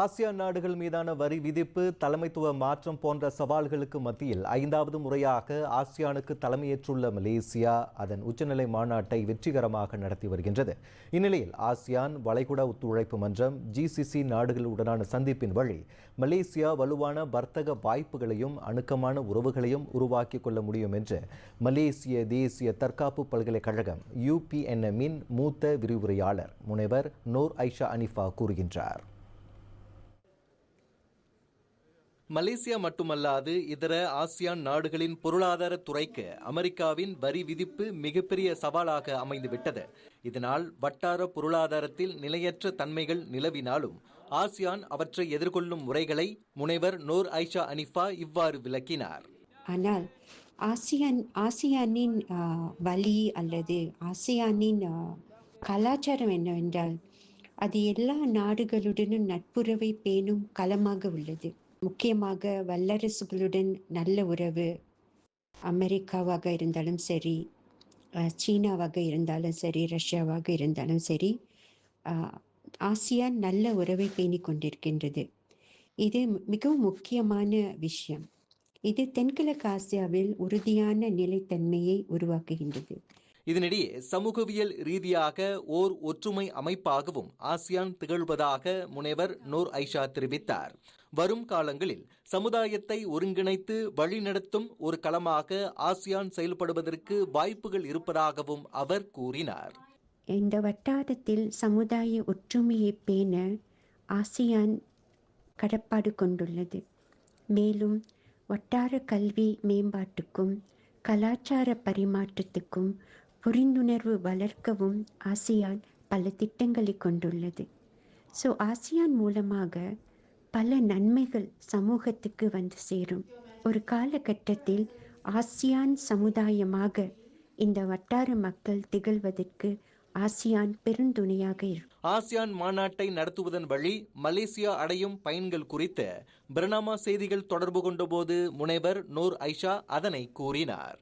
ASEAN நாடுகள் மீதான வரி விதிப்பு தலைமைத்துவ மாற்றம் போன்ற சவால்களுக்கு மத்தியில் ஐந்தாவது முறையாக ஆசியானுக்கு தலைமையேற்றுள்ள மலேசியா அதன் உச்சநிலை மாநாட்டை வெற்றிகரமாக நடத்தி வருகின்றது. இந்நிலையில் ஆசியான் வளைகுடா ஒத்துழைப்பு மன்றம் ஜிசிசி நாடுகளுடனான சந்திப்பின் வழி மலேசியா வலுவான வர்த்தக வாய்ப்புகளையும் அணுக்கமான உறவுகளையும் உருவாக்கிக் கொள்ள முடியும் என்று மலேசிய தேசிய தற்காப்பு பல்கலைக்கழகம் யூபிஎன்எம்மின் மூத்த விரிவுரையாளர் முனைவர் நூர் ஐஷா அனிஃபா கூறுகின்றார். மலேசியா மட்டுமல்லாது இதர ஆசியான் நாடுகளின் பொருளாதார துறைக்கு அமெரிக்காவின் வரி விதிப்பு மிகப்பெரிய சவாலாக அமைந்துவிட்டது. இதனால் வட்டார பொருளாதாரத்தில் நிலையற்ற தன்மைகள் நிலவினாலும் ஆசியான் அவற்றை எதிர்கொள்ளும் முறைகளை முனைவர் நூர் ஐஷா அனிஃபா இவ்வாறு விளக்கினார். ஆனால் ஆசியான் ஆசியானின் வலி வழி அல்லது ஆசியானின் கலாச்சாரம் என்னவென்றால் அது எல்லா நாடுகளுடனும் நட்புறவை பேணும் களமாக உள்ளது. முக்கியமாக வல்லரசுகளுடன் நல்ல உறவு அமெரிக்காவாக இருந்தாலும் சரி சீனாவாக இருந்தாலும் சரி ரஷ்யாவாக இருந்தாலும் சரி ஆசியா நல்ல உறவை பேணி கொண்டிருக்கின்றது. இது மிகவும் முக்கியமான விஷயம். இது தென்கிழக்கு ஆசியாவில் உறுதியான நிலைத்தன்மையை உருவாக்குகின்றது. இதனிடையே சமூகவியல் ரீதியாக ஓர் ஒற்றுமை அமைப்பாகவும் ஆசியான் திகழ்வதாக முனைவர் நூர் ஐஷா தெரிவித்தார். வரும் காலங்களில் சமுதாயத்தை ஒருங்கிணைத்து வழிநடத்தும் ஒரு களமாக ஆசியான் செயல்படுவதற்கு வாய்ப்புகள் இருப்பதாகவும் அவர் கூறினார். இந்த வட்டாரத்தில் சமுதாய ஒற்றுமையை பேண ஆசியான் கடப்பாடு கொண்டுள்ளது. மேலும் வட்டார கல்வி மேம்பாட்டுக்கும் கலாச்சார பரிமாற்றத்துக்கும் புரிந்துணர்வு வளர்க்கவும் ஆசியான் பல திட்டங்களை கொண்டுள்ளது. ஸோ ஆசியான் மூலமாக பல நன்மைகள் சமூகத்துக்கு வந்து சேரும். ஒரு காலகட்டத்தில் ஆசியான் சமுதாயமாக இந்த வட்டார மக்கள் திகழ்வதற்கு ஆசியான் பெருந்துணையாக இருக்கும். ஆசியான் மாநாட்டை நடத்துவதன் வழி மலேசியா அடையும் பயன்கள் குறித்து பிரணாமா செய்திகள் தொடர்பு கொண்டபோது முனைவர் நூர் ஐஷா அதனை கூறினார்.